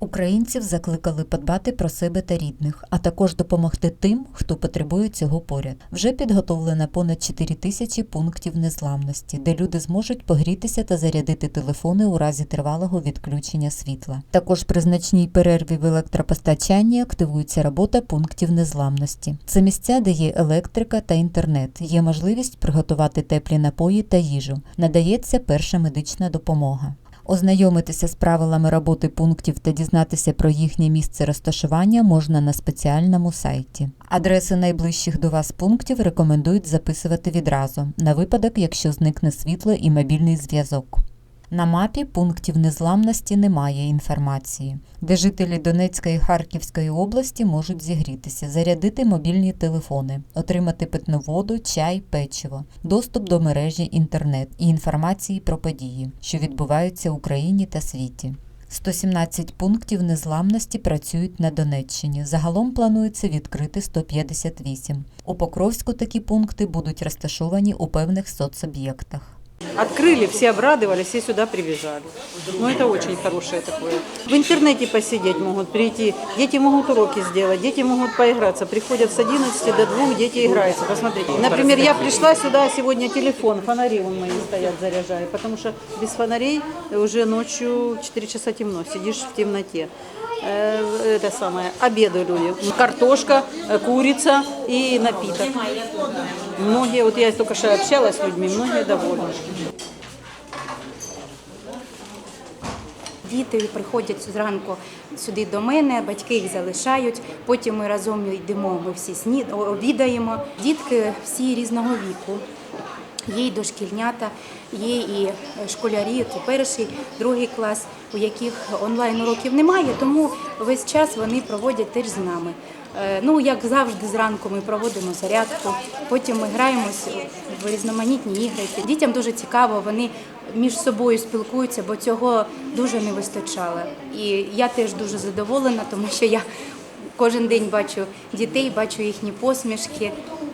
Українців закликали подбати про себе та рідних, а також допомогти тим, хто потребує цього поряд. Вже підготовлено понад 4 тисячі пунктів незламності, де люди зможуть погрітися та зарядити телефони у разі тривалого відключення світла. Також при значній перерві в електропостачанні активується робота пунктів незламності. Це місця, де є електрика та інтернет. Є можливість приготувати теплі напої та їжу. Надається перша медична допомога. Ознайомитися з правилами роботи пунктів та дізнатися про їхнє місце розташування можна на спеціальному сайті. Адреси найближчих до вас пунктів рекомендують записувати відразу, на випадок, якщо зникне світло і мобільний зв'язок. На мапі пунктів незламності немає інформації, де жителі Донецької і Харківської області можуть зігрітися, зарядити мобільні телефони, отримати питну воду, чай, печиво, доступ до мережі інтернет і інформації про події, що відбуваються в Україні та світі. 117 пунктів незламності працюють на Донеччині. Загалом планується відкрити 158. У Покровську такі пункти будуть розташовані у певних соцоб'єктах. Открыли, все обрадовались, все сюда прибежали. Ну, это очень хорошее такое. В интернете посидеть могут, прийти. Дети могут уроки сделать, дети могут поиграться. Приходят с 11 до 2, дети играются. Посмотрите. Например, я пришла сюда, сегодня телефон, фонари вон мои стоят, заряжаю. Потому что без фонарей уже ночью 4 часа темно, сидишь в темноте. Э, Это самое, обедают люди. Картошка, э, курица и напиток. Многие, вот я только что общалась с людьми, многие довольны. Діти приходять зранку сюди до мене, батьки їх залишають. Потім ми разом йдемо, ми всі сні... обідаємо. Дітки всі різного віку. Є і дошкільнята, є і школярі, це перший, другий клас, у яких онлайн уроків немає, тому весь час вони проводять теж з нами. Е, Ну, як завжди, зранку ми проводимо зарядку, потім ми граємося в різноманітні ігри. Дітям дуже цікаво, вони між собою спілкуються, бо цього дуже не вистачало. І я теж дуже задоволена, тому що я кожен день бачу дітей, бачу їхні посмішки,